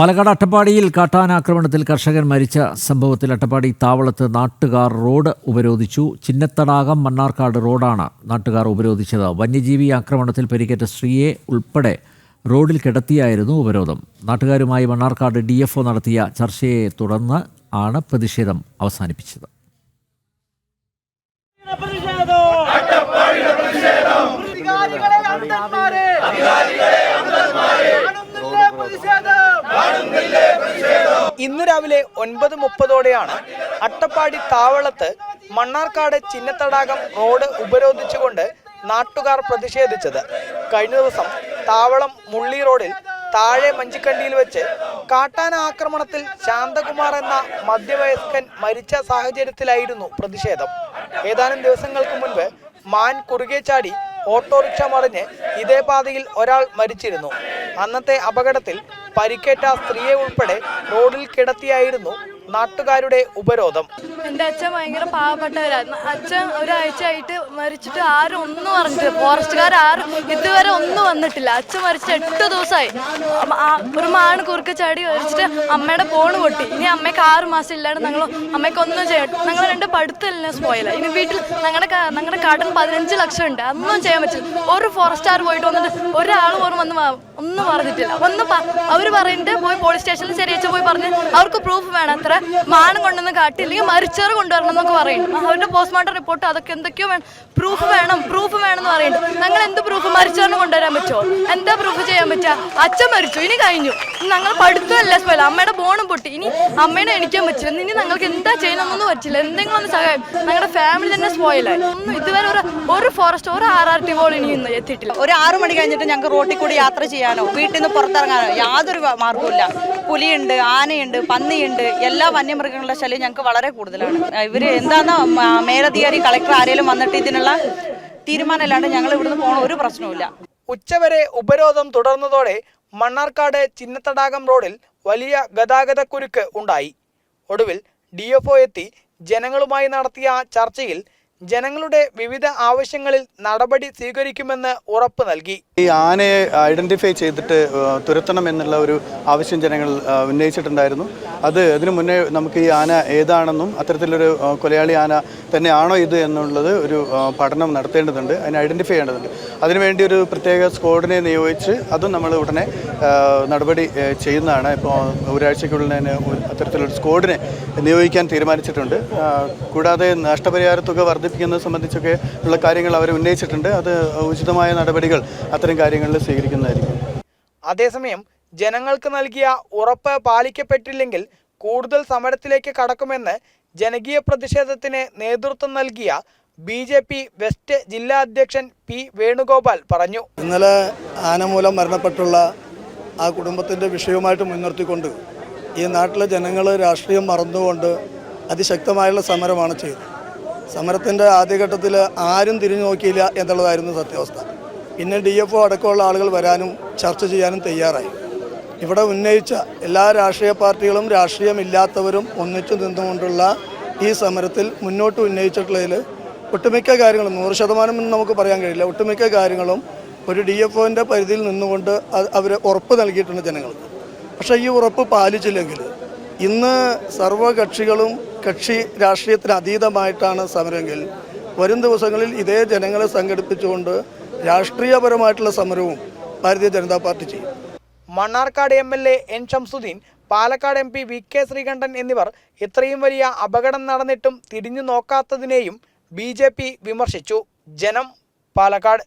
പാലക്കാട് അട്ടപ്പാടിയിൽ കാട്ടാനാക്രമണത്തിൽ കർഷകൻ മരിച്ച സംഭവത്തിൽ അട്ടപ്പാടി താവളത്ത് നാട്ടുകാർ റോഡ് ഉപരോധിച്ചു. ചിന്നത്തടാകം മണ്ണാർക്കാട് റോഡാണ് നാട്ടുകാർ ഉപരോധിച്ചത്. വന്യജീവി ആക്രമണത്തിൽ പരിക്കേറ്റ സ്ത്രീയെ ഉൾപ്പെടെ റോഡിൽ കിടത്തിയായിരുന്നു ഉപരോധം. നാട്ടുകാരുമായി മണ്ണാർക്കാട് ഡി നടത്തിയ ചർച്ചയെ തുടർന്ന് ആണ് പ്രതിഷേധം അവസാനിപ്പിച്ചത്. ഇന്ന് രാവിലെ ഒൻപത് മുപ്പതോടെയാണ് അട്ടപ്പാടി താവളത്ത് മണ്ണാർക്കാട് ചിന്നത്തടാകം റോഡ് ഉപരോധിച്ചുകൊണ്ട് നാട്ടുകാർ പ്രതിഷേധിച്ചത്. കഴിഞ്ഞ ദിവസം താവളം മുള്ളി റോഡിൽ താഴെ മഞ്ചിക്കണ്ടിയിൽ വെച്ച് കാട്ടാന ആക്രമണത്തിൽ ശാന്തകുമാർ എന്ന മധ്യവയസ്കൻ മരിച്ച സാഹചര്യത്തിലായിരുന്നു പ്രതിഷേധം. ഏതാനും ദിവസങ്ങൾക്ക് മുൻപ് മാൻ കുറുകെ ചാടി ഓട്ടോറിക്ഷ മറിഞ്ഞ് ഇതേ പാതയിൽ ഒരാൾ മരിച്ചിരുന്നു. അന്നത്തെ അപകടത്തിൽ പരിക്കേറ്റ സ്ത്രീയെ ഉൾപ്പെടെ റോഡിൽ കിടത്തിയായിരുന്നു നാട്ടുകാരുടെ ഉപരോധം. എന്റെ അച്ഛൻ ഭയങ്കര പാവപ്പെട്ടവരായിരുന്നു അച്ഛൻ ഒരാഴ്ചയായിട്ട് മരിച്ചിട്ട് ആരും ഒന്നും അറിഞ്ഞിട്ടില്ല. ഫോറസ്റ്റുകാർ ആരും ഇതുവരെ ഒന്നും വന്നിട്ടില്ല. അച്ഛൻ മരിച്ചിട്ട് എട്ട് ദിവസമായി. ഒരു മാണ് കുറുക്ക് ചാടി മരിച്ചിട്ട് അമ്മയുടെ ഫോണ് പൊട്ടി. ഇനി അമ്മയ്ക്ക് ആറ് മാസം ഇല്ലാണ്ട് ഞങ്ങൾ അമ്മയ്ക്ക് ഒന്നും ചെയ്യട്ടെ ഞങ്ങൾ രണ്ട് പഠിത്തലിനെ പോയില്ല ഇനി വീട്ടിൽ ഞങ്ങളുടെ ഞങ്ങളുടെ കാട്ടിൽ പതിനഞ്ച് ലക്ഷം ഉണ്ട്. അതൊന്നും ചെയ്യാൻ പറ്റില്ല. ഒരു ഫോറസ്റ്റുകാർ പോയിട്ട് വന്നിട്ട് ഒരാൾ പോലും വന്ന് ഒന്നും പറഞ്ഞിട്ടില്ല ഒന്ന് അവർ പറയുന്നുണ്ട് പോയി പോലീസ് സ്റ്റേഷനിൽ ചെറിയച്ച പോയി പറഞ്ഞ് അവർക്ക് പ്രൂഫ് വേണം അത്ര. മാനം കാട്ടി കാട്ടില്ലെങ്കിൽ മരിച്ചവർ കൊണ്ടുവരണം എന്നൊക്കെ പറയുന്നു അവരുടെ പോസ്റ്റ്മോർട്ടം റിപ്പോർട്ട് അതൊക്കെ എന്തൊക്കെയോ വേണം. പ്രൂഫ് വേണം പ്രൂഫ് വേണം എന്ന് പറയുന്നുണ്ട് ഞങ്ങൾ എന്ത് പ്രൂഫ് മരിച്ചവരെ കൊണ്ടുവരാൻ പറ്റുമോ? എന്താ പ്രൂഫ് ചെയ്യാൻ പറ്റുക? അച്ഛൻ മരിച്ചു ഇനി കഴിഞ്ഞു. ഞങ്ങൾ പഠിത്തമല്ല സ്പോയില്ല അമ്മയുടെ ബോണും പൊട്ടി. ഇനി അമ്മേനെ എണിക്കാൻ പറ്റില്ല. ഇനി ഞങ്ങൾക്ക് എന്താ ചെയ്യണമെന്നൊന്നും പറ്റില്ല. എന്തെങ്കിലും ഒന്ന് സഹായം. ഞങ്ങളുടെ ഫാമിലി തന്നെ സ്പോയിലായി ഒന്നും ഇതുവരെ ഒരു ഒരു ഫോറസ്റ്റ് ഒരു ആർ ആർ ടി പോൾ ഇനി ഇന്ന് എത്തിയിട്ടില്ല. ഒരു ആറു മണി കഴിഞ്ഞിട്ട് ഞങ്ങൾക്ക് റോട്ടിൽ കൂടി യാത്ര ചെയ്യാനോ വീട്ടിൽ നിന്ന് പുറത്തിറങ്ങാനോ യാതൊരു മാർഗവും പുലിയുണ്ട് ആനയുണ്ട് പന്നിയുണ്ട് എല്ലാ വന്യമൃഗങ്ങളുടെ ശല്യം ഞങ്ങൾക്ക് വളരെ കൂടുതലാണ്. ഇവർ എന്താണെന്ന് മ- മേലധികാരി കളക്ടർ ആരെങ്കിലും വന്നിട്ട് ഇതിനുള്ള തീരുമാനമല്ലാണ്ട് ഞങ്ങൾ ഇവിടുന്ന് പോകണ ഒരു പ്രശ്നവുമില്ല. ഉച്ചവരെ ഉപരോധം തുടർന്നതോടെ മണ്ണാർക്കാട് ചിന്നത്തടാകം റോഡിൽ വലിയ ഗതാഗതക്കുരുക്ക് ഉണ്ടായി. ഒടുവിൽ ഡി എത്തി ജനങ്ങളുമായി നടത്തിയ ചർച്ചയിൽ ജനങ്ങളുടെ വിവിധ ആവശ്യങ്ങളിൽ നടപടി സ്വീകരിക്കുമെന്ന് ഉറപ്പ് നൽകി. ഈ ആനയെ ഐഡന്റിഫൈ ചെയ്തിട്ട് തുരത്തണം എന്നുള്ള ഒരു ആവശ്യം ജനങ്ങൾ ഉന്നയിച്ചിട്ടുണ്ടായിരുന്നു. അത് അതിനു മുന്നേ നമുക്ക് ഈ ആന ഏതാണെന്നും അത്തരത്തിലൊരു കൊലയാളി ആന തന്നെയാണോ ഇത് എന്നുള്ളത് ഒരു പഠനം നടത്തേണ്ടതുണ്ട് അതിനെ ഐഡന്റിഫൈ ചെയ്യേണ്ടതുണ്ട്. അതിനുവേണ്ടി ഒരു പ്രത്യേക സ്ക്വാഡിനെ നിയോഗിച്ച് അതും നമ്മൾ ഉടനെ നടപടി ചെയ്യുന്നതാണ്. ഇപ്പോൾ ഒരാഴ്ചയ്ക്കുള്ളിൽ തന്നെ അത്തരത്തിലൊരു സ്ക്വാഡിനെ നിയോഗിക്കാൻ തീരുമാനിച്ചിട്ടുണ്ട്. കൂടാതെ നഷ്ടപരിഹാര തുക വർദ്ധിപ്പിക്കുന്നത് സംബന്ധിച്ചൊക്കെ ഉള്ള കാര്യങ്ങൾ അവർ ഉന്നയിച്ചിട്ടുണ്ട്. അത് ഉചിതമായ നടപടികൾ അത്തരം കാര്യങ്ങളിൽ സ്വീകരിക്കുന്നതായിരിക്കും. അതേസമയം ജനങ്ങൾക്ക് നൽകിയ ഉറപ്പ് പാലിക്കപ്പെട്ടില്ലെങ്കിൽ കൂടുതൽ സമരത്തിലേക്ക് കടക്കുമെന്ന് ജനകീയ പ്രതിഷേധത്തിന് നേതൃത്വം നൽകിയ ബി ജെ പി വെസ്റ്റ് ജില്ലാ അധ്യക്ഷൻ പി വേണുഗോപാൽ പറഞ്ഞു. ഇന്നലെ ആന മൂലം മരണപ്പെട്ടുള്ള ആ കുടുംബത്തിന്റെ വിഷയവുമായിട്ട് മുൻനിർത്തിക്കൊണ്ട് ഈ നാട്ടിലെ ജനങ്ങൾ രാഷ്ട്രീയം മറന്നുകൊണ്ട് അതിശക്തമായുള്ള സമരമാണ് ചെയ്തത്. സമരത്തിന്റെ ആദ്യഘട്ടത്തിൽ ആരും തിരിഞ്ഞു നോക്കിയില്ല എന്നുള്ളതായിരുന്നു സത്യാവസ്ഥ. പിന്നെ ഡി എഫ് ഒ അടക്കമുള്ള ആളുകൾ വരാനും ചർച്ച ചെയ്യാനും തയ്യാറായി. ഇവിടെ ഉന്നയിച്ച എല്ലാ രാഷ്ട്രീയ പാർട്ടികളും രാഷ്ട്രീയമില്ലാത്തവരും ഒന്നിച്ചു നിന്നുകൊണ്ടുള്ള ഈ സമരത്തിൽ മുന്നോട്ട് ഉന്നയിച്ചിട്ടുള്ളതിൽ ഒട്ടുമിക്ക കാര്യങ്ങളും നൂറ് ശതമാനം എന്ന് നമുക്ക് പറയാൻ കഴിയില്ല ഒട്ടുമിക്ക കാര്യങ്ങളും ഒരു ഡി എഫ് ഒന്റെ പരിധിയിൽ നിന്നുകൊണ്ട് അവർ ഉറപ്പ് നൽകിയിട്ടുണ്ട് ജനങ്ങൾക്ക്. പക്ഷേ ഈ ഉറപ്പ് പാലിച്ചില്ലെങ്കിൽ ഇന്ന് സർവകക്ഷികളും കക്ഷി രാഷ്ട്രീയത്തിന് അതീതമായിട്ടാണ് സമരമെങ്കിൽ വരും ദിവസങ്ങളിൽ ഇതേ ജനങ്ങളെ സംഘടിപ്പിച്ചുകൊണ്ട് രാഷ്ട്രീയപരമായിട്ടുള്ള സമരവും ഭാരതീയ ജനതാ പാർട്ടി ചെയ്യും. Mannarkkad M L A N Shamsuddin Palakkad M P V K Sreekandan എന്നിവർ ഇത്രയും വലിയ അപകടം നടന്നിട്ടും തിരിഞ്ഞു നോക്കാത്തതിനെയും ബി വിമർശിച്ചു. ജനം പാലക്കാട്.